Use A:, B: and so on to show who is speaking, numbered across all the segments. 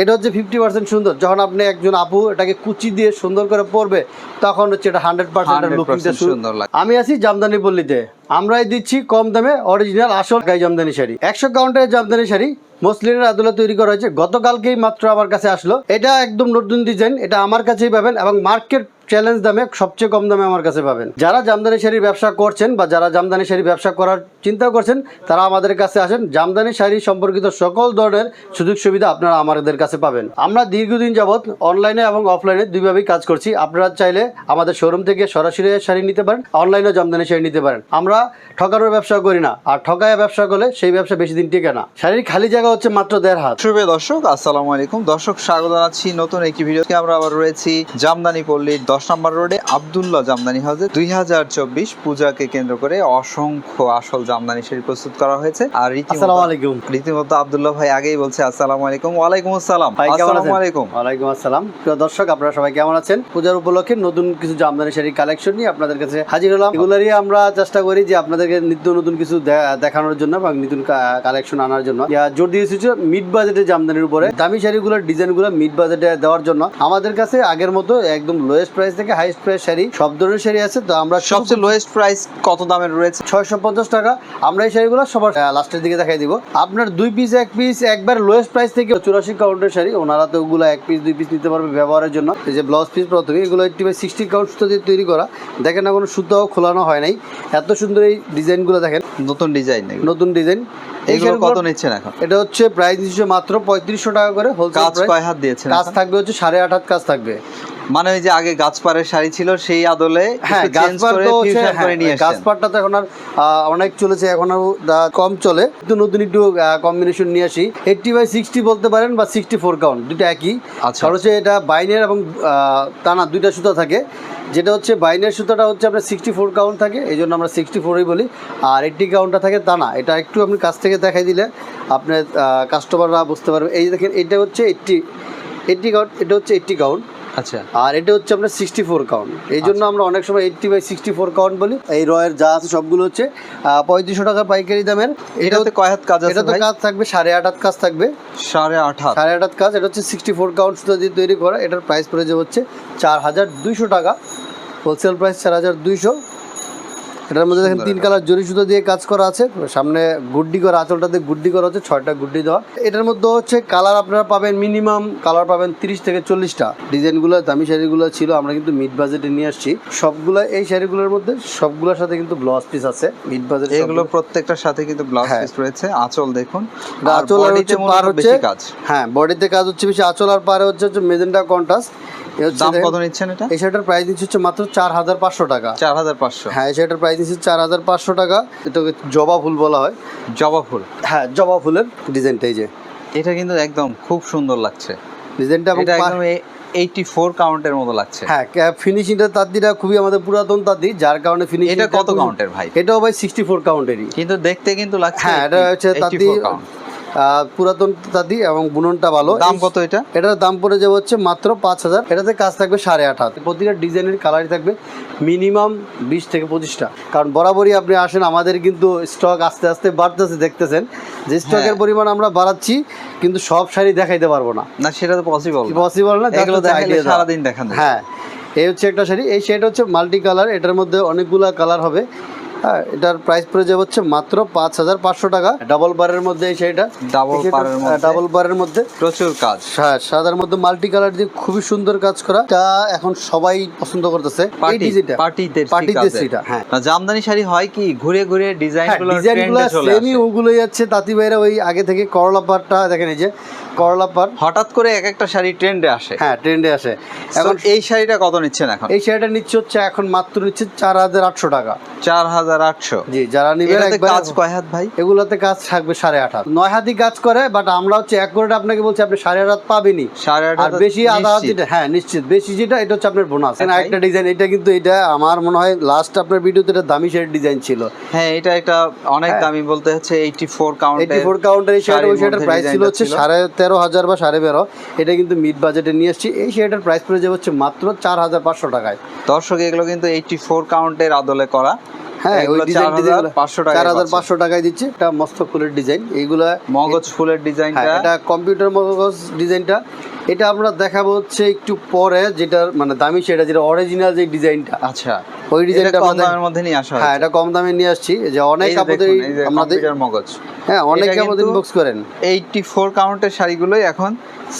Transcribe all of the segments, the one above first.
A: এটা হচ্ছে fifty percent সুন্দর যখন আপনি একজন আপু এটাকে কুচি দিয়ে সুন্দর করে পরবে তখন হচ্ছে এটা হান্ড্রেড পার্সেন্ট
B: 100% সুন্দর লাগে।
A: আমি আছি জামদানি পল্লীতে আমরাই দিচ্ছি কম দামে অরিজিনাল আসল গাই জামদানি শাড়ি। একশো কাউন্টারের জামদানি শাড়ি মসলিনের আদলে তৈরি করা হয়েছে। গতকালকেই মাত্র আমার কাছে আসলো। এটা একদম নতুন ডিজাইন এটা আমার কাছেই পাবেন এবং মার্কেট চ্যালেঞ্জ দামে সবচেয়ে কম দামে আমার কাছে পাবেন। যারা জামদানি শাড়ির ব্যবসা করছেন বা যারা জামদানি শাড়ি ব্যবসা করার চিন্তা করছেন, তারা আমাদের কাছে আসেন। জামদানি শাড়ি সম্পর্কিত সকল ধরনের সুযোগ সুবিধা আপনারা আমাদের কাছে পাবেন। আমরা দীর্ঘদিন যাবৎ অনলাইনে এবং অফলাইনে দুইভাবেই কাজ করছি। আপনারা চাইলে আমাদের শোরুম থেকে সরাসরি শাড়ি নিতে পারেন অনলাইনে জামদানি শাড়ি নিতে পারেন। আমরা ঠকানোর ব্যবসা করি না। আর ঠকায় ব্যবসা করলে সেই ব্যবসা বেশি দিন টিকে না। শাড়ির খালি জায়গা হচ্ছে মাত্র দেড় হাত।
B: শুভ দর্শক আসসালামু আলাইকুম। দর্শক স্বাগত জানাচ্ছি নতুন একটি ভিডিওতে। আমরা আবার রয়েছি জামদানি পল্লীর দশ নম্বর রোডে আবদুল্লাহ জামদানি হাউসে। দুই হাজার চব্বিশ পূজাকে কেন্দ্র করে অসংখ্য আসল জামদানি শাড়ি প্রস্তুত করা হয়েছে। আর রীতিমতো
A: আসসালামু আলাইকুম।
B: রীতিমতো আবদুল্লাহ ভাই আগেই বলছে আসসালামু আলাইকুম ওয়ালাইকুম আসসালাম। আসসালামু আলাইকুম।
A: ওয়ালাইকুম আসসালাম। প্রিয় দর্শক আপনারা সবাই কেমন আছেন? পূজার উপলক্ষে নতুন কিছু জামদানি শাড়ির কালেকশন নিয়ে আপনাদের কাছে হাজির হলাম। এগুলারই আমরা চেষ্টা করি যে আপনাদেরকে নিত্য নতুন কিছু দেখানোর জন্য এবং নতুন কালেকশন আনার জন্য। জোর দিয়েছি মিড বাজেটের জামদানির উপরে। দামি শাড়িগুলোর ডিজাইনগুলো মিড বাজেটে দেওয়ার জন্য। আমাদের কাছে আগের মতো একদম লোয়েস্ট প্রাইস থেকে হাইস্ট প্রাইস শাড়ি সব ধরনের শাড়ি আছে। তো আমরা
B: সবচেয়ে লোয়েস্ট প্রাইস কত দামের রয়েছে?
A: ছয়শো পঞ্চাশ টাকা। আমরা এই শাড়িগুলো সবার লাস্টের দিকে দেখাই দিব। আপনার দুই পিস এক পিস একবার লোয়েস্ট প্রাইস থেকে চুরাশি কাউন্টের শাড়ি। ওনারা তো ওগুলো এক পিস দুই পিস নিতে পারবে ব্যবহারের জন্য। এই যে ব্লাউজ পিস প্রথমে এগুলো এইটটি বাই সিক্সটি কাউন্ট সুতো দিয়ে তৈরি করা। দেখেন না কোনো সুতাও খোলানো হয় নাই। এত সুন্দর এই ডিজাইনগুলো দেখেন।
B: নতুন ডিজাইন
A: নতুন ডিজাইন।
B: এইগুলো কত নিচ্ছেন এখন?
A: এটা হচ্ছে প্রাইস নিচ্ছে মাত্র পঁয়ত্রিশশো টাকা করে হোলসেল
B: কাজ কয় হাত দিয়েছেন
A: কাজ থাকবে হচ্ছে সাড়ে আট হাত কাজ থাকবে।
B: মানে ওই যে আগে গাছপাড়ের শাড়ি ছিল সেই আদলে
A: হ্যাঁ গাছপাট
B: করে
A: তো
B: করে নিয়ে
A: হ্যাঁ, তো এখন আর অনেক চলেছে এখন আর কম চলে। কিন্তু নতুন একটু কম্বিনেশন নিয়ে আসি। এইটটি বাই সিক্সটি বলতে পারেন বা সিক্সটি ফোর কাউন্ট দুটো একই।
B: আচ্ছা।
A: হচ্ছে এটা বাইনের এবং টানা দুইটা সুতা থাকে। যেটা হচ্ছে বাইনের সুতোটা হচ্ছে আপনার সিক্সটি ফোর কাউন্ট থাকে এই জন্য আমরা সিক্সটি ফোরই বলি। আর এইটটি কাউন্টটা থাকে টানা এটা একটু আপনি কাছ থেকে দেখাই দিলে আপনার কাস্টমাররা বুঝতে পারবে। এই দেখেন এটা হচ্ছে এইটটি এইটটি কাউন্ট এটা হচ্ছে এইটটি কাউন্ট
B: আচ্ছা।
A: আর এটা হচ্ছে আপনার সিক্সটি ফোর কাউন্ট এই জন্য আমরা অনেক সময় eighty by sixty four count বলি। এই রয়ের যা আছে সবগুলো হচ্ছে পঁয়ত্রিশশো টাকা পাইকারি দামের।
B: এটাতে কয় হাত কাজ
A: এটা তো কাজ থাকবে সাড়ে আট হাত কাজ থাকবে।
B: সাড়ে আট হাত।
A: সাড়ে আট হাত কাজ এটা হচ্ছে সিক্সটি ফোর কাউন্ট সুতো দিয়ে তৈরি করা। এটার প্রাইস পড়ে যাবে হচ্ছে চার হাজার দুইশো টাকা। হোলসেল প্রাইস চার হাজার দুইশো। এটার মধ্যে দেখেন তিন কালার জরি সুতো দিয়ে কাজ করা আছে। সামনে গুড্ডি করা আঁচলটা দিয়ে গুড্ডি করা হচ্ছে ছয়টা গুড্ডি দেওয়া। এটার মধ্যে হচ্ছে কালার আপনারা পাবেন মিনিমাম কালার পাবেন তিরিশ থেকে চল্লিশটা। ডিজাইনগুলো দামি শাড়িগুলো ছিল আমরা কিন্তু মিড বাজেটে নিয়ে আসছি। সবগুলো এই শাড়িগুলোর মধ্যে সবগুলোর সাথে কিন্তু ব্লাউজ পিস আছে মিড বাজেট
B: এগুলো প্রত্যেকটার সাথে কিন্তু ব্লাউজ
A: হ্যাঁ।
B: পিস রয়েছে আঁচল দেখুন।
A: আঁচল আর
B: বডিতে
A: হচ্ছে পার হচ্ছে
B: কাজ।
A: হ্যাঁ বডিতে কাজ হচ্ছে বেশি আঁচল আর পারে হচ্ছে হচ্ছে মেজেন্টা কন্ট্রাস্ট
B: দাম কত নিচ্ছেন এটা?
A: এই শাড়িটার প্রাইস দিচ্ছে হচ্ছে মাত্র চার হাজার পাঁচশো টাকা।
B: চার হাজার পাঁচশো।
A: হ্যাঁ এই শাড়িটার প্রাইস দিচ্ছে চার হাজার পাঁচশো টাকা। এটাকে জবা ফুল বলা হয়।
B: জবা ফুল?
A: হ্যাঁ জবা ফুলের ডিজাইনটা এই যে।
B: এটা কিন্তু একদম খুব সুন্দর লাগছে।
A: ডিজাইনটা
B: এটা একদম এইটি ফোর কাউন্টের মতো লাগছে।
A: হ্যাঁ ফিনিশিংটা তাঁতিটা খুবই আমাদের পুরাতন তাঁতি যার কারণে ফিনিশিং
B: এটা কত কাউন্টের ভাই?
A: এটাও ভাই সিক্সটি ফোর কাউন্টেরই
B: কিন্তু দেখতে কিন্তু লাগছে
A: হ্যাঁ এটা হচ্ছে তাঁতি
B: 84
A: পুরাতন তাঁতি এবং বুননটা ভালো।
B: দাম কত এটা?
A: এটার দাম পড়ে যাবে হচ্ছে মাত্র পাঁচ হাজার। এটাতে কাজ থাকবে সাড়ে আট হাত। প্রতিটা ডিজাইনের কালারই থাকবে মিনিমাম বিশ থেকে পঁচিশটা। কারণ বরাবরই আপনি আসেন আমাদের কিন্তু স্টক আস্তে আস্তে বাড়তেছে দেখতেছেন। যে স্টকের
B: হ্যাঁ।
A: পরিমাণ আমরা বাড়াচ্ছি কিন্তু সব শাড়ি দেখাইতে পারব না।
B: না সেটা তো পসিবল
A: পসিবল না
B: এগুলো দেখাইলে। সারাদিন দেখান।
A: হ্যাঁ এই হচ্ছে একটা শাড়ি। এই শাড়িটা হচ্ছে মাল্টি কালার এটার মধ্যে অনেকগুলা কালার হবে। হ্যাঁ এটার প্রাইস পড়ে যাবে হচ্ছে মাত্র পাঁচ হাজার পাঁচশো টাকা। ডাবল বারের মধ্যে
B: এর মধ্যে।
A: ডাবল বারের মধ্যে।
B: প্রচুর কাজ।
A: হ্যাঁ সাদার মধ্যে মাল্টি কালার দিয়ে খুবই সুন্দর কাজ করা। এটা এখন সবাই পছন্দ করতেছে।
B: পার্টি
A: ডিজাইনটা
B: পার্টিতে
A: পার্টিতে সেটা হ্যাঁ।
B: জামদানি শাড়ি হয় কি ঘুরে ঘুরে
A: ডিজাইনগুলো
B: ডিজাইনগুলো
A: সেমই ওগুলোই আছে। তাঁতি ভাইরা ওই আগে থেকে করলা পাটটা দেখেন এই যে করলা পাট
B: হঠাৎ করে এক একটা শাড়ি ট্রেন্ডে আসে।
A: হ্যাঁ ট্রেন্ডে আসে।
B: এখন
A: এখন
B: এই শাড়িটা কত নিচ্ছেন এখন?
A: এই শাড়িটা নিচ্ছে হচ্ছে এখন মাত্র নিচ্ছে চার হাজার আটশো টাকা।
B: চার হাজার আটশো।
A: জি যারা নিবেন
B: কাজ কয় হাত ভাই?
A: এগুলোতে কাজ থাকবে সাড়ে আট হাত। নয় হাতই কাজ করে বাট আমরা হচ্ছে এক করে আপনাকে বলছি আপনি সাড়ে আট হাত পাবেনই।
B: সাড়ে আট হাত
A: বেশি আধা হাত যেটা হ্যাঁ নিশ্চিত। বেশি যেটা এটা হচ্ছে আপনার বোনাস। একটা ডিজাইন এটা কিন্তু এটা আমার মনে হয় লাস্ট আপনার ভিডিওতে এটা দামি শাড়ির ডিজাইন ছিল।
B: হ্যাঁ এটা একটা অনেক
A: হ্যাঁ।
B: দামি বলতে হচ্ছে eighty four count
A: eighty four counter এই শাড়ি ওই শাড়িটার প্রাইস ছিল হচ্ছে সাড়ে তেরো হাজার বা সাড়ে বারো। এটা কিন্তু মিড বাজেটে নিয়ে এসেছি। এই শাড়িটার প্রাইস পড়ে যাবে হচ্ছে মাত্র চার হাজার পাঁচশো টাকায়।
B: দর্শক এগুলো কিন্তু এইটটি ফোর কাউন্টের আদলে করা।
A: হ্যাঁ ওই
B: এগুলো
A: ডিজাইন
B: 4,500 টাকায়
A: চার পাঁচশো টাকায় দিচ্ছি। এটা মস্ত ফুলের ডিজাইন এইগুলা
B: মগজ ফুলের
A: হ্যাঁ
B: ডিজাইনটা
A: এটা কম্পিউটার মগজ ডিজাইনটা এটা আমরা দেখাবো হচ্ছে একটু পরে যেটা মানে দামি সেটা যেটা অরিজিনাল যে ডিজাইনটা।
B: আচ্ছা।
A: ওই ডিজাইনটা
B: কম দামের মধ্যে নিয়ে আসা
A: হ্যাঁ এটা কম দামে নিয়ে আসছি। যে অনেক
B: যে
A: আমাদের
B: মগজ।
A: হ্যাঁ অনেক আমাদের ইনবক্স করেন।
B: এইটটি ফোর কাউন্টের শাড়িগুলোই এখন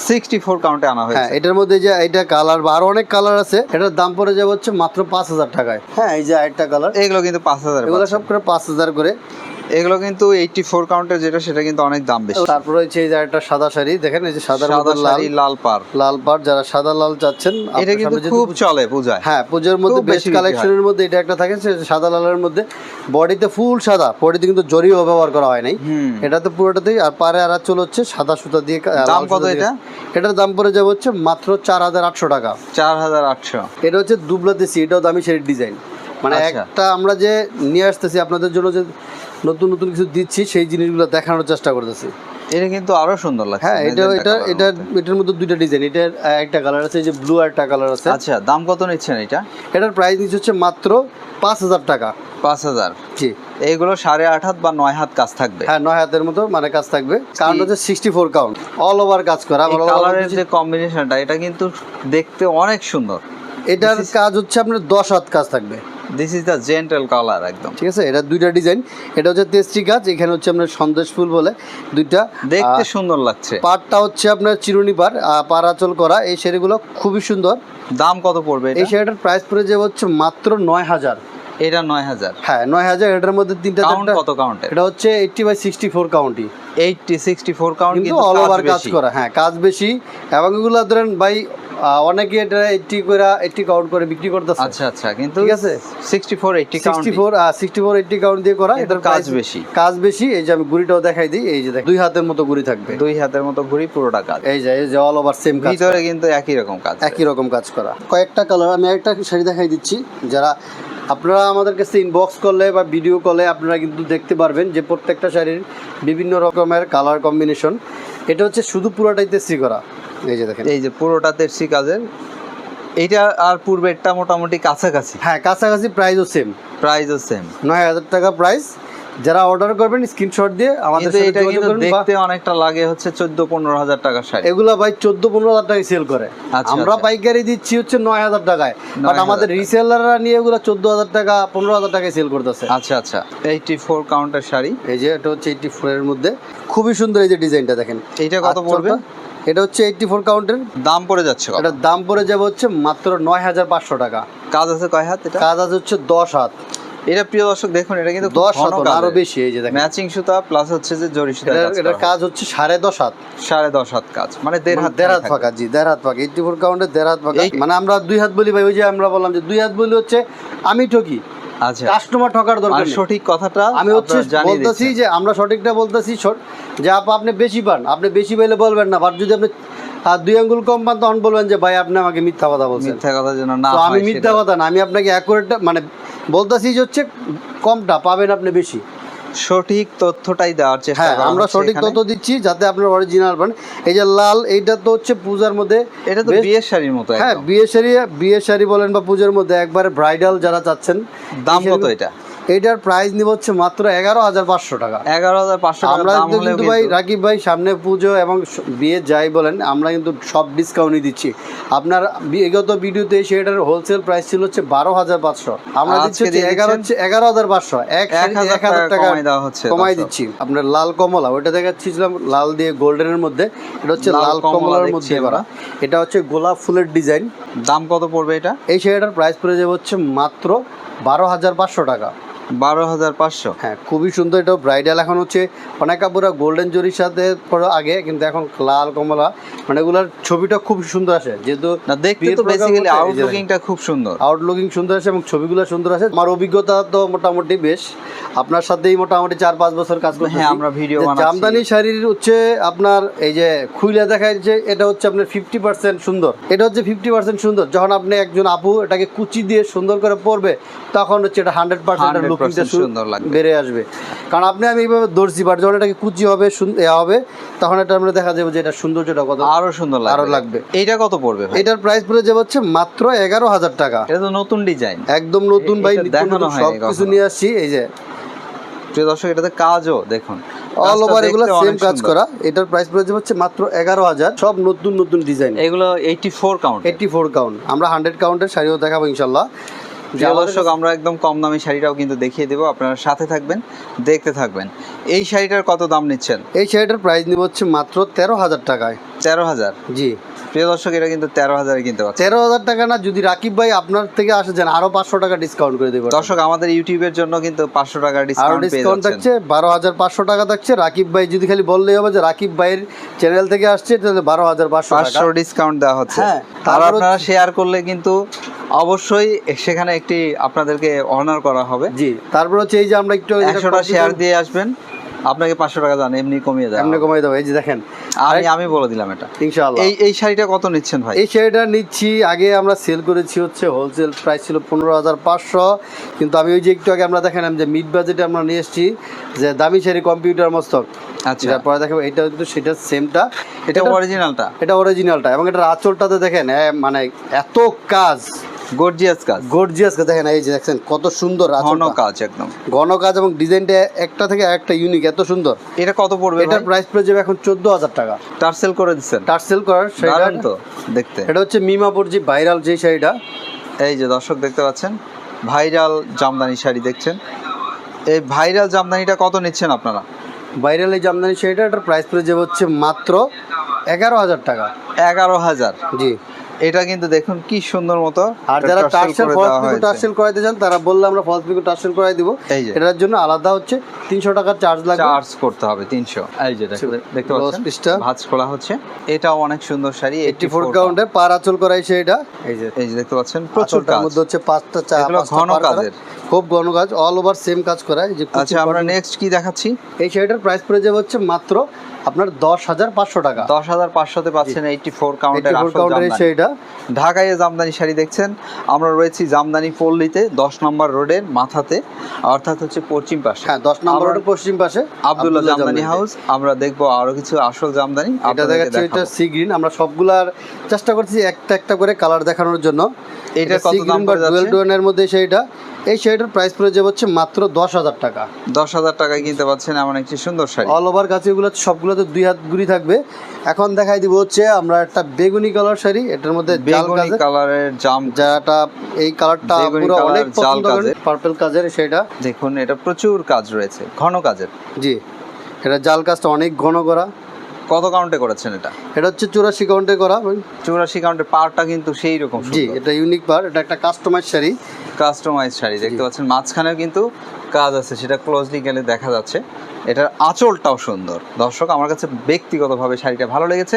B: সিক্সটি ফোর কাউন্টে আনা হয়েছে।
A: হ্যাঁ এটার মধ্যে যে এটা কালার বা আরও অনেক কালার আছে এটার দাম পড়ে যাবে হচ্ছে মাত্র পাঁচ হাজার টাকায়। হ্যাঁ এই যে আরেকটা কালার
B: এগুলো কিন্তু পাঁচ হাজার
A: এগুলো সব করে পাঁচ হাজার করে।
B: এগুলো কিন্তু এইটটি ফোর কাউন্টের যেটা সেটা কিন্তু অনেক দাম বেশি।
A: তারপরে হচ্ছে এই যে একটা সাদা শাড়ি দেখেন এই যে সাদা
B: সাদা
A: লাল।
B: শাড়ি লাল পার
A: লাল পাড় যারা সাদা লাল চাচ্ছেন
B: এটা কিন্তু খুব চলে পূজায়।
A: হ্যাঁ পুজোর মধ্যে বেস্ট কালেকশনের মধ্যে এটা একটা থাকে সে সাদা লালের মধ্যে। বডিতে ফুল সাদা বডিতে কিন্তু জরিও ব্যবহার করা হয় নাই।
B: হুম।
A: এটাতে পুরোটাতেই আর পারে আর চল হচ্ছে সাদা সুতা দিয়ে
B: দাম কত এটা?
A: এটার দাম পড়ে যাবে হচ্ছে মাত্র চার হাজার আটশো টাকা।
B: চার হাজার আটশো।
A: এটা হচ্ছে দুবলাতেছি এটাও দামি শাড়ির ডিজাইন মানে
B: আচ্ছা।
A: একটা আমরা যে নিয়ে আসতেছি আপনাদের জন্য যে নতুন নতুন কিছু দিচ্ছি সেই জিনিসগুলো দেখানোর চেষ্টা করতেছি।
B: এটা কিন্তু আরও সুন্দর লাগছে
A: হ্যাঁ এটা এটা এটা এটার মধ্যে দুইটা ডিজাইন এটার একটা কালার আছে এই যে ব্লু আর একটা কালার আছে।
B: আচ্ছা দাম কত নিচ্ছেন এটা?
A: এটার প্রাইস নিচ্ছে হচ্ছে মাত্র পাঁচ হাজার টাকা।
B: পাঁচ হাজার।
A: জি।
B: এইগুলো সাড়ে আট হাত বা নয় হাত কাজ থাকবে?
A: হ্যাঁ নয় হাতের মতো মানে কাজ থাকবে। কারণ হচ্ছে sixty four count all over কাজ করা
B: কালারের যে কম্বিনেশনটা এটা কিন্তু দেখতে অনেক সুন্দর।
A: এটার কাজ হচ্ছে আপনার দশ হাত কাজ থাকবে।
B: This is the gentle colour একদম।
A: ঠিক আছে? এটা দুইটা ডিজাইন। এটা হচ্ছে তেস্টি গাছ এখানে হচ্ছে আপনার সন্দেশ ফুল বলে দুইটা।
B: দেখতে সুন্দর লাগছে।
A: পাড়টা হচ্ছে আপনার চিরুনি পার পার আঁচল করা। এই শাড়িগুলো খুবই সুন্দর।
B: দাম কত পড়বে
A: এই শাড়িটার প্রাইস পড়ে যাবে হচ্ছে মাত্র নয় হাজার।
B: এটা নয় হাজার।
A: হ্যাঁ নয় হাজার এটার মধ্যে তিনটা
B: কাউন্ট কত কাউন্টের
A: এটা হচ্ছে eighty by sixty four county
B: eighty sixty four count
A: কিন্তু অল ওভার কাজ। করা হ্যাঁ কাজ বেশি। এবং এগুলো ধরেন ভাই অনেকে এটা এইটটি করে এইটটি কাউন্ট করে বিক্রি করতেছে।
B: আচ্ছা আচ্ছা কিন্তু
A: ঠিক আছে।
B: Sixty four eighty
A: sixty four sixty four eighty count দিয়ে করা এটার
B: কাজ বেশি।
A: কাজ বেশি। এই যে আমি গুড়িটাও দেখাই দিই এই যে দেখ দুই হাতের মতো গুড়ি থাকবে।
B: দুই হাতের মতো ঘুরি পুরোটা কাজ।
A: এই যে এই যে অল ওভার সেম কাজ
B: ভিতরে কিন্তু একই রকম কাজ।
A: একই রকম কাজ করা। কয়েকটা কালার আমি একটা শাড়ি দেখাই দিচ্ছি যারা আপনারা আমাদের কাছে ইনবক্স করলে বা ভিডিও কলে আপনারা কিন্তু দেখতে পারবেন যে প্রত্যেকটা শাড়ির বিভিন্ন রকমের কালার কম্বিনেশন এটা হচ্ছে শুধু পুরোটাইতে সি করা। এই যে দেখেন।
B: এই যে পুরোটাতে সি কাজের। এইটা আর পূর্বেরটা মোটামুটি কাছাকাছি?
A: হ্যাঁ কাছাকাছি প্রাইসও সেম
B: প্রাইসও সেম
A: নয় হাজার টাকা প্রাইস যারা অর্ডার করবেন স্ক্রিনশট দিয়ে আমাদের সাথে
B: এটা কিন্তু দেখতে অনেকটা লাগে হচ্ছে চোদ্দ পনেরো হাজার টাকার শাড়ি।
A: এগুলা ভাই চোদ্দ পনেরো হাজার টাকায় সেল করে।
B: আচ্ছা,
A: আমরা
B: আচ্ছা।
A: পাইকারি দিচ্ছি হচ্ছে নয় হাজার টাকায়। বাট আমাদের
B: টাকা।
A: রিসেলাররা নিয়ে এগুলো চোদ্দ হাজার টাকা পনেরো হাজার টাকায় সেল করতেছে।
B: আচ্ছা আচ্ছা। Eighty four counter sari.
A: এই যে এটা হচ্ছে এইটটি ফোরের মধ্যে। খুবই সুন্দর এই যে ডিজাইনটা দেখেন।
B: এইটা কত
A: আঁচলটা,
B: পড়বে?
A: এটা হচ্ছে এইটটি ফোর কাউন্টের
B: দাম পড়ে যাচ্ছে?
A: এটার দাম পড়ে যাবে হচ্ছে মাত্র নয় হাজার পাঁচশো টাকা।
B: কাজ আছে কয় হাত এটা?
A: কাজ আছে হচ্ছে দশ হাত।
B: এটা প্রিয় দর্শক দেখুন এটা কিন্তু
A: দশ হাত আরও বেশি এই যে
B: ম্যাচিং সুতা প্লাস হচ্ছে যে জরি সুতা
A: এটার কাজ হচ্ছে সাড়ে দশ হাত।
B: সাড়ে দশ হাত কাজ মানে দেড় হাত
A: দেড় হাত। ফাঁকা জি দেড় হাত ফাঁকা এইটটি ফোর কাউন্টের দেড় হাত ফাঁকা। মানে আমরা দুই হাত বলি ভাই ওই যে আমরা বললাম যে দুই হাত বলি হচ্ছে আমি ঠকি।
B: আচ্ছা।
A: কাস্টমার ঠকার দরকার
B: আর সঠিক কথাটা
A: আমি হচ্ছে বলতেছি যে আমরা সঠিকটা বলতেছি যে আপা আপনি বেশি পান আপনি বেশি পাইলে বলবেন না বাট যদি আপনি আর দুই আঙ্গুল কম পান তখন বলবেন যে ভাই আপনি আমাকে মিথ্যা কথা বলছেন।
B: মিথ্যা কথা যেন না
A: আমি মিথ্যা কথা না আমি আপনাকে অ্যাকুরেট মানে বলতেছি যে হচ্ছে কমটা পাবেন আপনি বেশি।
B: সঠিক তথ্যটাই দেওয়ার চেষ্টা
A: হ্যাঁ আমরা সঠিক তথ্য দিচ্ছি যাতে আপনার অরিজিনাল পান এই যে লাল এইটা তো হচ্ছে পূজার মধ্যে
B: এটা তো বিয়ের শাড়ির মতো
A: হ্যাঁ
B: বিয়ের
A: বিয়ে শাড়ি বিয়ের শাড়ি বলেন বা পূজার মধ্যে একবারে ব্রাইডাল যারা চাচ্ছেন
B: দাম কত এটা?
A: এইটার প্রাইস নিব হচ্ছে মাত্র এগারো হাজার পাঁচশো টাকা।
B: এগারো হাজার পাঁচশো
A: আমরা কিন্তু ভাই রাকিব ভাই সামনে পুজো এবং বিয়ে যাই বলেন আমরা কিন্তু সব ডিসকাউন্টই দিচ্ছি। আপনার বিগত ভিডিওতে সেটার হোলসেল প্রাইস ছিল হচ্ছে বারো হাজার পাঁচশো। আমরা দিচ্ছি হচ্ছে এগারো হচ্ছে এগারো হাজার পাঁচশো। এক
B: এক হাজার টাকা কমাই দেওয়া হচ্ছে
A: কমাই দিচ্ছি। আপনার লাল কমলা ওইটা দেখাচ্ছিলাম লাল দিয়ে গোল্ডেনের মধ্যে। এটা হচ্ছে
B: লাল
A: লাল
B: কমলা
A: কমলার মধ্যে করা এটা হচ্ছে গোলাপ ফুলের ডিজাইন
B: দাম কত পড়বে এটা?
A: এই শাড়িটার প্রাইস পড়ে যাবে হচ্ছে মাত্র বারো হাজার পাঁচশো টাকা।
B: বারো হাজার পাঁচশো।
A: হ্যাঁ খুবই সুন্দর এটা ব্রাইডাল এখন হচ্ছে অনেক কাপড়া গোল্ডেন জরির সাথে পরে আগে কিন্তু এখন লাল কমলা মানে এগুলোর ছবিটা খুব সুন্দর আসে। যেহেতু
B: দেখতে তো বেসিক্যালি
A: হচ্ছে, এই যে
B: আউটলুকিংটা খুব সুন্দর।
A: আউটলুকিং সুন্দর আছে এবং ছবিগুলো সুন্দর আছে আমার অভিজ্ঞতা তো মোটামুটি বেশ। আপনার সাথেই মোটামুটি চার পাঁচ বছর কাজ করছি
B: হ্যাঁ, আমরা বানাচ্ছি।
A: জামদানি শাড়ির হচ্ছে আপনার এই যে খুইলা দেখায় যে এটা হচ্ছে আপনার ফিফটি পার্সেন্ট সুন্দর। এটা হচ্ছে ফিফটি পার্সেন্ট সুন্দর। যখন আপনি একজন আপু এটাকে কুচি দিয়ে সুন্দর করে পরবে তখন হচ্ছে এটা হান্ড্রেড পার্সেন্ট লুক লুকিংটা
B: 100% সুন্দর লাগবে।
A: বেড়ে আসবে। কারণ আপনি আমি এইভাবে ধরছি বাট যখন এটাকে কুচি হবে হবে তখন এটা আমরা দেখা যাবে যে এটা সৌন্দর্যটা কত
B: আরও সুন্দর
A: আরও লাগবে।
B: এইটা কত পড়বে
A: এটার প্রাইস পড়ে যাবে হচ্ছে মাত্র এগারো হাজার টাকা।
B: এটা তো নতুন ডিজাইন
A: একদম নতুন ভাই
B: দেখানো
A: নতুন
B: হয়নি
A: সব কিছু নিয়ে আসছি এই যে।
B: প্রিয় দর্শক এটাতে কাজও দেখুন।
A: অল ওভার এগুলো সেম কাজ করা। এটার প্রাইস পড়ে যাবে হচ্ছে মাত্র এগারো হাজার। সব নতুন নতুন ডিজাইন
B: এগুলো eighty four count
A: eighty four count আমরা হান্ড্রেড কাউন্টের শাড়িও দেখাবো ইনশাল্লাহ।
B: দর্শক আমরা একদম কম দামি শাড়িটাও কিন্তু দেখিয়ে দেবো। আপনারা সাথে থাকবেন দেখতে থাকবেন। এই শাড়িটার কত দাম নিচ্ছেন?
A: এই শাড়িটার প্রাইস নিব হচ্ছে মাত্র তেরো হাজার টাকায়।
B: তেরো হাজার।
A: জি।
B: প্রিয় দর্শক এটা কিন্তু তেরো হাজারে কিনতে পারছেন
A: তেরো হাজার টাকা না যদি রাকিব ভাই আপনার থেকে আসে যান আরও পাঁচশো টাকা ডিসকাউন্ট করে দেবো
B: দর্শক আমাদের ইউটিউবের জন্য কিন্তু পাঁচশো
A: আরও
B: ডিসকাউন্ট
A: ডিসকাউন্ট থাকছে বারো হাজার পাঁচশো টাকা থাকছে। রাকিব ভাই যদি খালি বললেই হবে যে রাকিব ভাইয়ের চ্যানেল থেকে আসছে তাহলে বারো হাজার পাঁচশো টাকা।
B: পাঁচশো ডিসকাউন্ট দেওয়া হচ্ছে।
A: হ্যাঁ, তারপর
B: আপনারা শেয়ার করলে কিন্তু অবশ্যই সেখানে একটি আপনাদেরকে অনার করা হবে।
A: জি তারপর হচ্ছে এই যে আমরা একটু
B: একশোটা শেয়ার দিয়ে আসবেন। আপনাকে পাঁচশো টাকা জান এমনি কমিয়ে দেওয়া
A: এমনি কমিয়ে দেবো এই যে দেখেন।
B: আমি আমি বলে দিলাম এটা।
A: ইনশাআল্লাহ।
B: এই এই শাড়িটা কত নিচ্ছেন ভাই?
A: এই শাড়িটা নিচ্ছি আগে আমরা সেল করেছি হচ্ছে হোলসেল প্রাইস ছিল পনেরো হাজার পাঁচশো। কিন্তু আমি ওই যে একটু আগে আমরা দেখালাম যে মিড বাজেটে আমরা নিয়ে এসেছি যে দামি শাড়ি কম্পিউটার মস্তক।
B: আচ্ছা।
A: তারপরে দেখাবো এটা কিন্তু সেটা সেমটা
B: এটা অরিজিনালটা
A: এটা অরিজিনালটা এবং এটার আঁচলটাতে দেখেন মানে এত কাজ।
B: গর্জিয়াস কাজ।
A: গর্জিয়াস দেখেন এই যে দেখছেন কত সুন্দর
B: ঘন কাজ একদম।
A: ঘন কাজ এবং ডিজাইনটা একটা থেকে একটা ইউনিক এত সুন্দর।
B: এটা কত পড়বে
A: এটার প্রাইস পড়ে যাবে এখন চোদ্দ হাজার টাকা।
B: টার্সেল করে দিচ্ছেন?
A: টার্সেল করার
B: দারুণ তো দেখতে।
A: এটা হচ্ছে মিমাপুর যে ভাইরাল যে শাড়িটা।
B: এই যে দর্শক দেখতে পাচ্ছেন ভাইরাল জামদানি শাড়ি দেখছেন। এই ভাইরাল জামদানিটা কত নিচ্ছেন আপনারা?
A: ভাইরাল এই জামদানি শাড়িটা এটার প্রাইস পড়ে যাবে হচ্ছে মাত্র এগারো হাজার টাকা।
B: এগারো হাজার।
A: জি।
B: এটা কিন্তু দেখুন কি সুন্দর মতো
A: আর যারা
B: টার্সেল
A: ফলস পিকো টার্সেল করাইতে চান তারা বললে আমরা ফলস পিকো টার্সেল করাই দিব। এটার জন্য আলাদা হচ্ছে তিনশো টাকার চার্জ লাগবে।
B: চার্জ করতে হবে তিনশো। এই যে দেখতে- পাচ্ছেন। ভাঁজ খোলা হচ্ছে। এটাও অনেক সুন্দর শাড়ি
A: এইটটি ফোর কাউন্টে পার আঁচল করাই সেটা এই যে
B: এই যে দেখতে পাচ্ছেন প্রচুর কাজ।
A: মধ্যে হচ্ছে পাঁচটা চা
B: ঘন কাজের।
A: খুব ঘন কাজ অল ওভার সেম কাজ করা
B: আচ্ছা আমরা নেক্সট কি দেখাচ্ছি?
A: এই শাড়িটার প্রাইস পড়ে যাবে হচ্ছে মাত্র আপনার দশ হাজার পাঁচশো টাকা।
B: দশ হাজার পাঁচশোতে পাচ্ছেন এইটটি ফোর কাউন্টের
A: কাউন্টের
B: ঢাকায় জামদানি শাড়ি দেখছেন আমরা রয়েছি জামদানি পল্লীতে দশ নম্বর রোডের মাথাতে অর্থাৎ হচ্ছে পশ্চিম পাশে।
A: হ্যাঁ দশ নম্বর রোডের পশ্চিম পাশে
B: আব্দুল্লাহ জামদানি হাউস আমরা দেখব আরও কিছু আসল জামদানি
A: এটা দেখাচ্ছি এটা। সি গ্রিন আমরা সবগুলার চেষ্টা করছি একটা একটা করে কালার দেখানোর জন্য।
B: এটা কত দাম পড়ে
A: ডুয়েল
B: যাচ্ছে
A: মধ্যে সেইটা এই শাড়িটার প্রাইস পড়ে যাবে হচ্ছে মাত্র দশ হাজার টাকা।
B: দশ হাজার টাকায় কিনতে পাচ্ছেন এমন একটি সুন্দর শাড়ি।
A: অল ওভার কাছে এগুলো সবগুলোতে দুই হাত গুড়ি থাকবে। এখন দেখাই দিব হচ্ছে আমরা একটা বেগুনি কালার শাড়ি এটার মধ্যে জাল
B: বেগুনি কালারের জাম
A: যাটা এই কালারটা পুরো অনেক পছন্দ করেন। পার্পল কাজের সেটা
B: দেখুন এটা প্রচুর কাজ রয়েছে ঘন কাজের।
A: জি এটা জাল কাজটা অনেক ঘন করা।
B: কত কাউন্টে করেছেন এটা?
A: এটা হচ্ছে চুরাশি কাউন্টে করা
B: চৌরাশি কাউন্টের পারটা কিন্তু সেই রকম
A: জি এটা ইউনিক পার এটা একটা কাস্টমাইজ শাড়ি।
B: কাস্টমাইজ শাড়ি দেখতে পাচ্ছেন মাঝখানেও কিন্তু কাজ আছে সেটা ক্লোজলি গেলে দেখা যাচ্ছে। এটার আঁচলটাও সুন্দর। দর্শক আমার কাছে ব্যক্তিগতভাবে শাড়িটা ভালো লেগেছে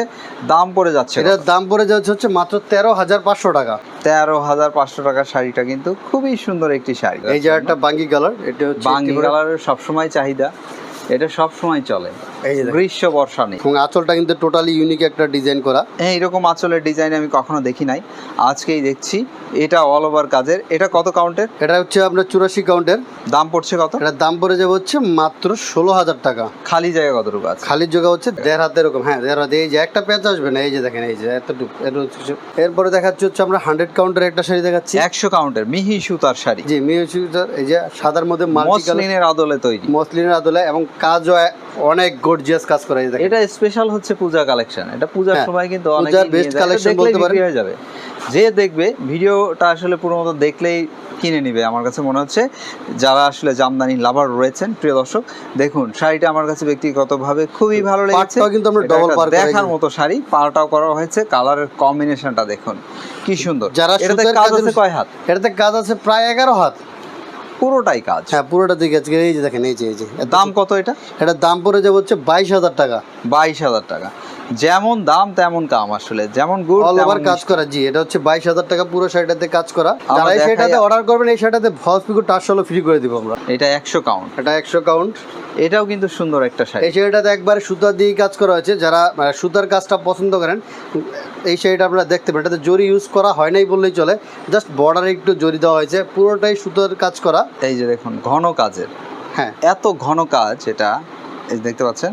B: দাম পড়ে যাচ্ছে।
A: এটার দাম পড়ে যাচ্ছে হচ্ছে মাত্র তেরো হাজার পাঁচশো টাকা।
B: তেরো হাজার পাঁচশো টাকার শাড়িটা কিন্তু খুবই সুন্দর একটি শাড়ি।
A: এই যে একটা বাঙ্গি কালার এটা হচ্ছে
B: বাঙ্গি কালারের সবসময় চাহিদা এটা সবসময় চলে। গ্রীষ্ম বর্ষা নেই।
A: এবং আঁচলটা কিন্তু টোটালি ইউনিক একটা ডিজাইন করা।
B: হ্যাঁ এরকম আঁচলের ডিজাইন আমি কখনো দেখি নাই। আজকেই দেখছি এটা অল ওভার কাজের। এটা কত কাউন্টের
A: এটা হচ্ছে আপনার চুরাশি কাউন্টের
B: দাম পড়ছে কত?
A: এটার দাম পড়ে যাবে হচ্ছে মাত্র ষোলো হাজার টাকা।
B: খালি জায়গা কতটুকু আছে?
A: খালির জায়গা হচ্ছে দেড় হাত এরকম। হ্যাঁ দেড় হাত। এই যে একটা প্যাচ আসবে না? এই যে দেখেন এই যে এতটুকু এরপরে দেখাচ্ছি হচ্ছে আমরা হান্ড্রেড কাউন্টার একটা শাড়ি দেখাচ্ছি।
B: একশো কাউন্টের মিহি সুতার শাড়ি।
A: জি মিউজিক এই যে সাদার মধ্যে
B: মসলিনের আদলে তৈরি।
A: মসলিনের আদলে এবং কাজও অনেক গর্জিয়াস কাজ করা এই দেখেন।
B: এটা স্পেশাল হচ্ছে পূজা কালেকশন এটা পূজার
A: হ্যাঁ,
B: সময় কিন্তু
A: পূজার
B: অনেক
A: best collection বলতে পারেন।
B: হয়ে যাবে। যে দেখবে ভিডিওটা আসলে পুরো মতো দেখলেই কিনে নিবে আমার কাছে মনে হচ্ছে। যারা আসলে জামদানি লাভার রয়েছেন প্রিয় দর্শক দেখুন শাড়িটা আমার কাছে ব্যক্তিগতভাবে খুবই ভালো লেগেছে।
A: কিন্তু আমরা পাড় করাই
B: দেখার মতো শাড়ি পাড়টাও করা হয়েছে কালারের কম্বিনেশনটা দেখুন কি সুন্দর।
A: যারা
B: এটাতে কাজ আছে কয় হাত?
A: এটাতে কাজ আছে প্রায় এগারো হাত।
B: পুরোটাই কাজ।
A: হ্যাঁ পুরোটা দিকে আছে এই যে দেখেন এই যে এই যে।
B: দাম কত এটা?
A: এটার দাম পড়ে যাবে হচ্ছে বাইশ হাজার টাকা।
B: বাইশ হাজার টাকা। যেমন দাম তেমন কাম আসলে। যেমন গুড়
A: অল ওভার কাজ করা জি এটা হচ্ছে বাইশ হাজার টাকা পুরো শাড়িটাতে কাজ করা। যারা এই শাড়িটাতে অর্ডার করবেন এই শাড়িটাতে ফলস পিকো টার্সলও ফ্রি করে দিব আমরা।
B: এটা একশো কাউন্ট
A: এটা একশো কাউন্ট
B: এটাও কিন্তু সুন্দর একটা শাড়ি।
A: এই শাড়িটাতে একবারে সুতা দিয়ে কাজ করা হয়েছে। যারা সুতার কাজটা পছন্দ করেন এই শাড়িটা আপনারা দেখতে পারেন। এটাতে জরি ইউজ করা হয় নাই বললেই চলে। জাস্ট বর্ডারে একটু জরি দেওয়া হয়েছে। পুরোটাই সুতার কাজ করা।
B: এই যে দেখুন ঘন কাজের।
A: হ্যাঁ।
B: এত ঘন কাজ এটা এই দেখতে পাচ্ছেন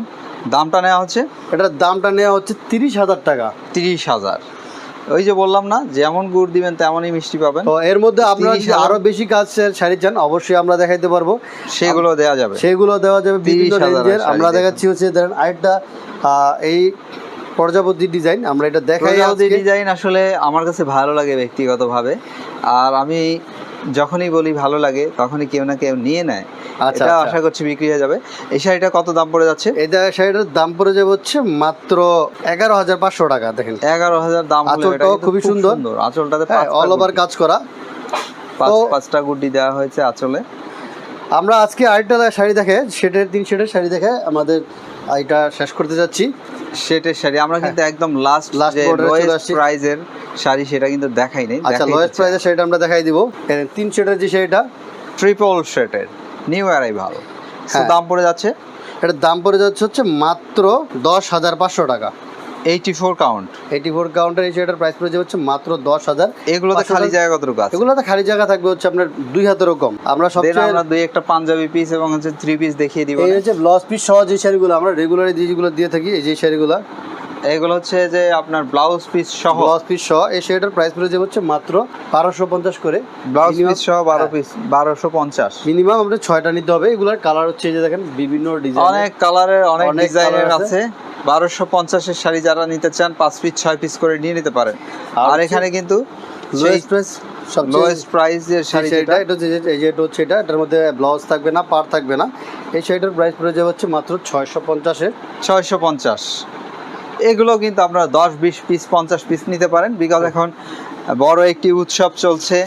B: দামটা নেওয়া হচ্ছে?
A: এটার দামটা নেওয়া হচ্ছে তিরিশ হাজার টাকা।
B: তিরিশ হাজার। ওই যে বললাম না যেমন গুড় দিবেন তেমনই মিষ্টি পাবেন।
A: তো এর মধ্যে আপনারা যদি আরও বেশি কাজের শাড়ি চান অবশ্যই আমরা দেখাইতে পারব।
B: সেগুলো দেওয়া যাবে।
A: সেগুলো দেওয়া যাবে বিভিন্ন
B: 30,000
A: রেঞ্জের আমরা দেখাচ্ছি হচ্ছে ধরেন আরেকটা এই প্রজাপতি ডিজাইন আমরা এটা দেখাই।
B: ডিজাইন আসলে আমার কাছে ভালো লাগে ব্যক্তিগতভাবে। আর আমি যখনই বলি ভালো লাগে তখনই কেউ না কেউ নিয়ে নেয়।
A: আচ্ছা,
B: এটা
A: আচ্ছা।
B: আশা করছি বিক্রি হয়ে যাবে। এই শাড়িটা কত দাম পড়ে যাচ্ছে?
A: এটা শাড়িটার দাম পড়ে যাবে হচ্ছে মাত্র এগারো হাজার পাঁচশো টাকা দেখেন।
B: এগারো হাজার দাম
A: আঁচলটাও খুবই সুন্দর।
B: আঁচলটাতে
A: হ্যাঁ অল ওভার কাজ করা।
B: পাঁচটা গুটি দেওয়া হয়েছে আঁচলে।
A: আমরা আজকে আরেকটা শাড়ি দেখে সেটের তিন সেটের শাড়ি দেখে আমাদের এটা শেষ করতে যাচ্ছি।
B: সেটের শাড়ি। আমরা কিন্তু একদম লাস্ট
A: লাস্ট।
B: প্রাইজের শাড়ি সেটা কিন্তু দেখাই নেই
A: আচ্ছা লোয়েস্ট প্রাইজের শাড়িটা আমরা দেখাই দিব। তিন শেডের যে শাড়িটা
B: ট্রিপল শেডের নিউ অ্যারাইভাল
A: হ্যাঁ।
B: দাম পড়ে যাচ্ছে?
A: এটার দাম পড়ে যাচ্ছে হচ্ছে মাত্র দশ হাজার পাঁচশো টাকা।
B: Eighty four count
A: eighty four কাউন্টের এই শাড়িটার প্রাইস পড়ে হচ্ছে মাত্র দশ হাজার
B: এগুলোতে খালি জায়গা কতটুকু আছে?
A: এগুলোতে খালি জায়গা থাকবে হচ্ছে আপনার দুই হাতেরও কম। আমরা সবচেয়ে
B: আমরা দুই একটা পাঞ্জাবি পিস এবং হচ্ছে থ্রি পিস দেখিয়ে দিব
A: এই হচ্ছে ব্লাউজ পিস সহ যে শাড়িগুলো আমরা রেগুলারলি যেগুলো দিয়ে থাকি এই যে শাড়িগুলো
B: এগুলো হচ্ছে যে আপনার ব্লাউজ পিস সহ।
A: ব্লাউজ পিস সহ এই শাড়িটার প্রাইস পড়ে যাবে হচ্ছে মাত্র বারোশো পঞ্চাশ করে।
B: ব্লাউজ পিস সহ বারো
A: হ্যাঁ।
B: পিস বারোশো পঞ্চাশ।
A: মিনিমাম আপনার ছয়টা নিতে হবে। এগুলোর কালার হচ্ছে এই যে দেখেন বিভিন্ন ডিজাইন
B: অনেক কালারের অনেক ডিজাইনের
A: আছে।
B: বারোশো পঞ্চাশের শাড়ি যারা নিতে চান পাঁচ পিস ছয় পিস করে নিয়ে নিতে পারেন।
A: আর
B: এখানে কিন্তু
A: লোয়েস্ট প্রাইস সবচেয়ে
B: লোয়েস্ট প্রাইসের শাড়ি
A: শাড়িটা এটা হচ্ছে যে- এই যে এটা হচ্ছে এটা এটার মধ্যে ব্লাউজ থাকবে না পার থাকবে না। এই শাড়িটার প্রাইস পড়ে যাবে হচ্ছে মাত্র ছয়শো পঞ্চাশের।
B: ছয়শো পঞ্চাশ। এগুলো কিন্তু আপনারা দশ বিশ পিস পঞ্চাশ পিস নিতে পারেন বিকজ এখন বড় একটি উৎসব চলছে।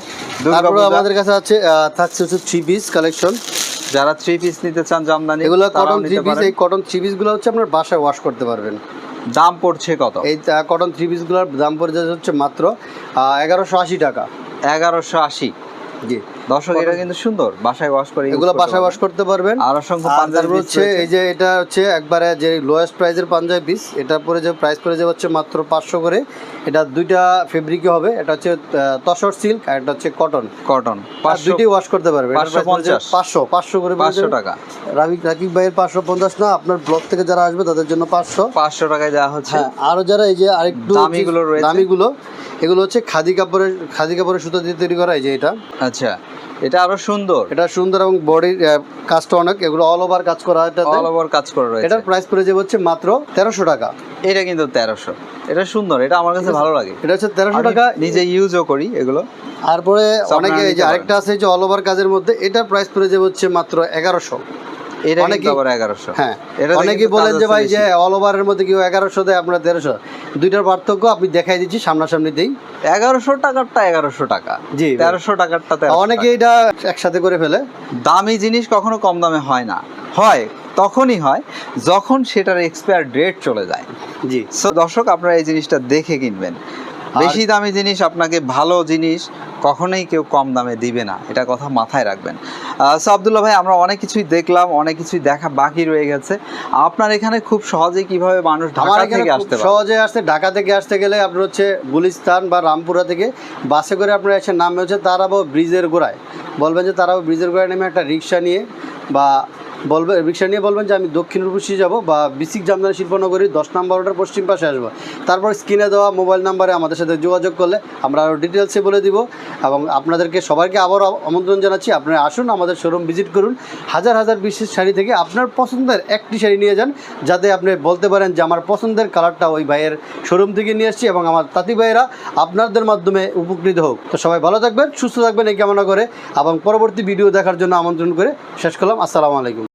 A: তারপরে আমাদের কাছে আছে থাকছে হচ্ছে থ্রি পিস কালেকশন
B: যারা থ্রি পিস নিতে চান জামদানি
A: এগুলো কটন থ্রি পিস এই কটন থ্রি পিসগুলো হচ্ছে আপনার বাসায় ওয়াশ করতে পারবেন।
B: দাম পড়ছে কত?
A: এই কটন থ্রি পিসগুলোর দাম পড়ে যাচ্ছে হচ্ছে মাত্র এগারোশো আশি টাকা।
B: এগারোশো আশি।
A: জি।
B: দর্শক এটা কিন্তু সুন্দর। বাসায় ওয়াশ করে
A: এগুলো বাসায় ওয়াশ করতে পারবেন।
B: আর অসংখ্য পাঞ্জাবি
A: হচ্ছে এই যে এটা হচ্ছে একবারে যে লোয়েস্ট প্রাইসের পাঞ্জাবি পিস এটা পরে যে প্রাইস পড়ে যাবে হচ্ছে মাত্র পাঁচশো করে। এটা দুইটা ফেব্রিকই হবে এটা হচ্ছে তসর সিল্ক আর এটা হচ্ছে কটন
B: কটন
A: দুইটাই ওয়াশ করতে পারবে।
B: পাঁচশো
A: পাঁচশো করে
B: পাঁচশো টাকা।
A: রাকিব রাকিব ভাইয়ের পাঁচশো পঞ্চাশ না আপনার ব্লক থেকে যারা আসবে তাদের জন্য পাঁচশো।
B: পাঁচশো টাকায় দেওয়া হচ্ছে।
A: হ্যাঁ আরও যারা এই যে আরেকটু
B: দামিগুলো।
A: দামিগুলো এগুলো হচ্ছে খাদি কাপড়ের খাদি কাপড়ের সুতো দিয়ে তৈরি করা এই যে এটা।
B: আচ্ছা। এটা আরও সুন্দর।
A: এটা সুন্দর এবং বডির কাজটা অনেক এগুলো অল ওভার কাজ করা এটাতে।
B: অল ওভার কাজ করে রয়েছে।
A: এটার প্রাইস পড়ে যাবে হচ্ছে মাত্র তেরোশো টাকা।
B: এটা কিন্তু তেরোশো। এটা সুন্দর এটা আমার কাছে ভালো লাগে।
A: এটা হচ্ছে তেরোশো টাকা।
B: নিজে ইউজও করি এগুলো।
A: তারপরে অনেকে এই যে আরেকটা আছে যে অল ওভার কাজের মধ্যে এটার প্রাইস পড়ে যাবে হচ্ছে মাত্র এগারোশো।
B: এটা এগারোশো।
A: হ্যাঁ। বলেন যে ভাই যে অল ওভারের মধ্যে কেউ এগারোশো দেয় আপনার তেরোশো দুইটার পার্থক্য আপনি দেখাই দিচ্ছি সামনাসামনি দিই।
B: এগারোশো টাকারটা এগারোশো টাকা।
A: জি
B: তেরোশো টাকারটা
A: অনেকে এটা একসাথে করে ফেলে।
B: দামি জিনিস কখনো কম দামে হয় না। হয় তখনই হয় যখন সেটার এক্সপায়ার ডেট চলে যায়।
A: জি।
B: সো দর্শক আপনারা এই জিনিসটা দেখে কিনবেন। বেশি দামি জিনিস আপনাকে ভালো জিনিস কখনোই কেউ কম দামে দিবে না। এটা কথা মাথায় রাখবেন। সো আবদুল্লাহ ভাই আমরা অনেক কিছুই দেখলাম অনেক কিছুই দেখা বাকি রয়ে গেছে। আপনার এখানে খুব সহজেই কীভাবে মানুষ ঢাকা থেকে আসতে
A: সহজে আসতে ঢাকা থেকে আসতে গেলে আপনার হচ্ছে গুলিস্তান বা রামপুরা থেকে বাসে করে আপনার এসে নামবে হচ্ছে তারাবো ব্রিজের গোড়ায়। বলবেন যে তারাবো ব্রিজের গোড়ায় নেমে একটা রিক্সা নিয়ে বা বলবেন রিক্সা নিয়ে বলবেন যে আমি দক্ষিণ রূপসী যাব বা বিসিক জামদানি শিল্পনগরী দশ নম্বর ওটার পশ্চিম পাশে আসব। তারপর স্ক্রিনে দেওয়া মোবাইল নাম্বারে আমাদের সাথে যোগাযোগ করলে আমরা আরও ডিটেলসে বলে দিব এবং আপনাদেরকে সবাইকে আবার আমন্ত্রণ জানাচ্ছি। আপনারা আসুন, আমাদের শোরুম ভিজিট করুন। হাজার হাজার বিশেষ শাড়ি থেকে আপনার পছন্দের একটি শাড়ি নিয়ে যান, যাতে আপনি বলতে পারেন যে আমার পছন্দের কালারটা ওই ভাইয়ের শোরুম থেকে নিয়ে এসেছি এবং আমার তাঁতি ভাইয়েরা আপনাদের মাধ্যমে উপকৃত হোক। তো সবাই ভালো থাকবেন, সুস্থ থাকবেন এই কামনা করে এবং পরবর্তী ভিডিও দেখার জন্য আমন্ত্রণ করে শেষ করলাম। আসসালামু আলাইকুম।